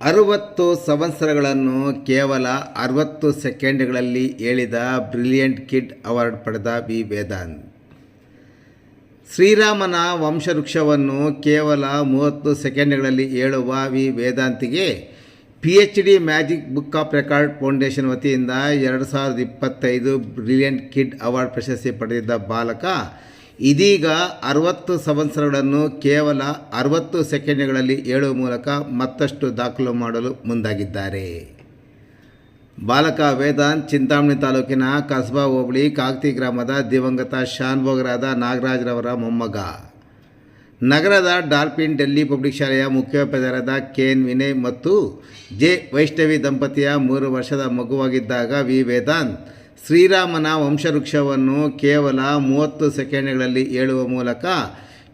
ಅರುವತ್ತು ಸಂವತ್ಸರಗಳನ್ನು ಕೇವಲ ಅರವತ್ತು ಸೆಕೆಂಡ್ಗಳಲ್ಲಿ ಹೇಳಿದ ಬ್ರಿಲಿಯಂಟ್ ಕಿಡ್ ಅವಾರ್ಡ್ ಪಡೆದ ವಿ. ವೇದಾಂತ್. ಶ್ರೀರಾಮನ ವಂಶವೃಕ್ಷವನ್ನು ಕೇವಲ ಮೂವತ್ತು ಸೆಕೆಂಡ್ಗಳಲ್ಲಿ ಹೇಳುವ V. ವೇದಾಂತಿಗೆ P H D magic book of record foundation ವತಿಯಿಂದ ಎರಡು ಸಾವಿರದ ಇಪ್ಪತ್ತೈದು ಬ್ರಿಲಿಯಂಟ್ ಕಿಡ್ ಅವಾರ್ಡ್ ಪ್ರಶಸ್ತಿ ಪಡೆದಿದ್ದ ಬಾಲಕ ಇದೀಗ ಅರವತ್ತು ಸಂವತ್ಸರಗಳನ್ನು ಕೇವಲ ಅರವತ್ತು ಸೆಕೆಂಡ್ಗಳಲ್ಲಿ ಹೇಳುವ ಮೂಲಕ ಮತ್ತಷ್ಟು ದಾಖಲು ಮಾಡಲು ಮುಂದಾಗಿದ್ದಾರೆ. ಬಾಲಕ ವೇದಾಂತ್, ಚಿಂತಾಮಣಿ ತಾಲೂಕಿನ ಕಸ್ಬಾ ಹೋಬಳಿ ಕಾಗ್ತಿ ಗ್ರಾಮದ ದಿವಂಗತ ಶಾನ್ಭೋಗರಾದ ನಾಗರಾಜ್ರವರ ಮೊಮ್ಮಗ. ನಗರದ ಡಾಲ್ಫಿನ್ ಡೆಲ್ಲಿ ಪಬ್ಲಿಕ್ ಶಾಲೆಯ ಮುಖ್ಯೋಪಾಧ್ಯಾಯರಾದ ಕೆ ಎನ್ ವಿನಯ್ ಮತ್ತು ಜೆ ವೈಷ್ಣವಿ ದಂಪತಿಯ ಮೂರು ವರ್ಷದ ಮಗುವಾಗಿದ್ದಾಗ ವಿ ವೇದಾಂತ್ ಶ್ರೀರಾಮನ ವಂಶವೃಕ್ಷವನ್ನು ಕೇವಲ ಮೂವತ್ತು ಸೆಕೆಂಡ್ಗಳಲ್ಲಿ ಹೇಳುವ ಮೂಲಕ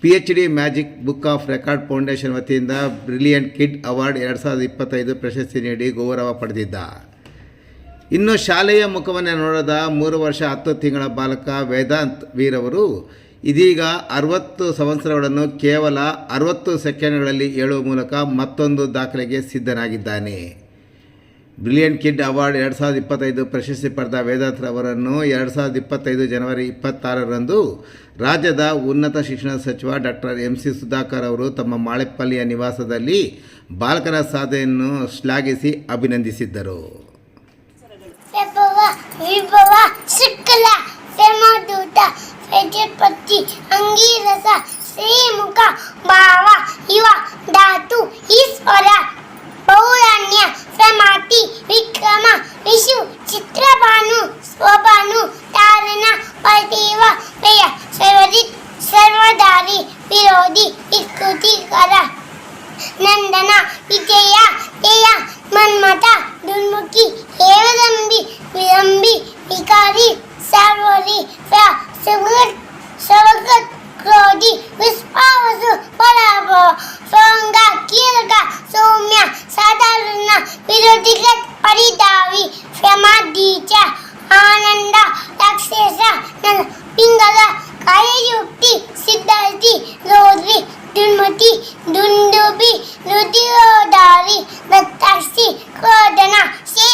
P H D magic book of record foundation ವತಿಯಿಂದ ಬ್ರಿಲಿಯಂಟ್ ಕಿಡ್ ಅವಾರ್ಡ್ ಎರಡು ಸಾವಿರದ ಇಪ್ಪತ್ತೈದು ಪ್ರಶಸ್ತಿ ನೀಡಿ ಗೌರವ ಪಡೆದಿದ್ದ. ಇನ್ನು ಶಾಲೆಯ ಮುಖವನ್ನು ನೋಡದ ಮೂರು ವರ್ಷ ಹತ್ತು ತಿಂಗಳ ಬಾಲಕ ವೇದಾಂತ್ ವೀರವರು ಇದೀಗ ಅರವತ್ತು ಸಂವತ್ಸರಗಳನ್ನು ಕೇವಲ ಅರವತ್ತು ಸೆಕೆಂಡ್ಗಳಲ್ಲಿ ಹೇಳುವ ಮೂಲಕ ಮತ್ತೊಂದು ದಾಖಲೆಗೆ ಸಿದ್ಧನಾಗಿದ್ದಾನೆ. ಬ್ರಿಲಿಯಂಟ್ ಕಿಡ್ ಅವಾರ್ಡ್ ಎರಡು ಸಾವಿರದ ಇಪ್ಪತ್ತೈದು ಪ್ರಶಸ್ತಿ ಪಡೆದ ವೇದಾಂತ್ ಅವರನ್ನು ಎರಡು ಸಾವಿರದ ಇಪ್ಪತ್ತೈದು ಜನವರಿ ಇಪ್ಪತ್ತಾರರಂದು ರಾಜ್ಯದ ಉನ್ನತ ಶಿಕ್ಷಣ ಸಚಿವ ಡಾಕ್ಟರ್ ಎಂ ಸಿ ಸುಧಾಕರ್ ಅವರು ತಮ್ಮ ಮಾಳೆಪ್ಪಲ್ಲಿಯ ನಿವಾಸದಲ್ಲಿ ಬಾಲಕರ ಸಾಧನೆಯನ್ನು ಶ್ಲಾಘಿಸಿ ಅಭಿನಂದಿಸಿದ್ದರು. गजपति अंगीरसा श्रीमुखा बावा युवा धातु ईश्वर पौराण्य, समाति, विक्रम, विशु, चित्रभानु, स्वभानु, तारणा पतिव प्रिय सर्वदित सर्वधारी, विरोधी विकृति करा, नंदना, विजया जया मनमता, दुर्मुखी हेवदम्बी विलंबी, विकारी, सर्वरी सुगुण செவக்க கோடி விஸ்வாவசு பலபோ சோங்கா கீழகா சௌமியா சாதாரண விரோதிக பரிதாவி பிரமாதீச்ச ஆனந்த தக்ஷேஷ நல பிங்கல கயயுக்தி சித்தார்த்தி ரோத்ரி துன்மதி துந்துபி ருதிரோதாரி தத்தாசி கோதனா சே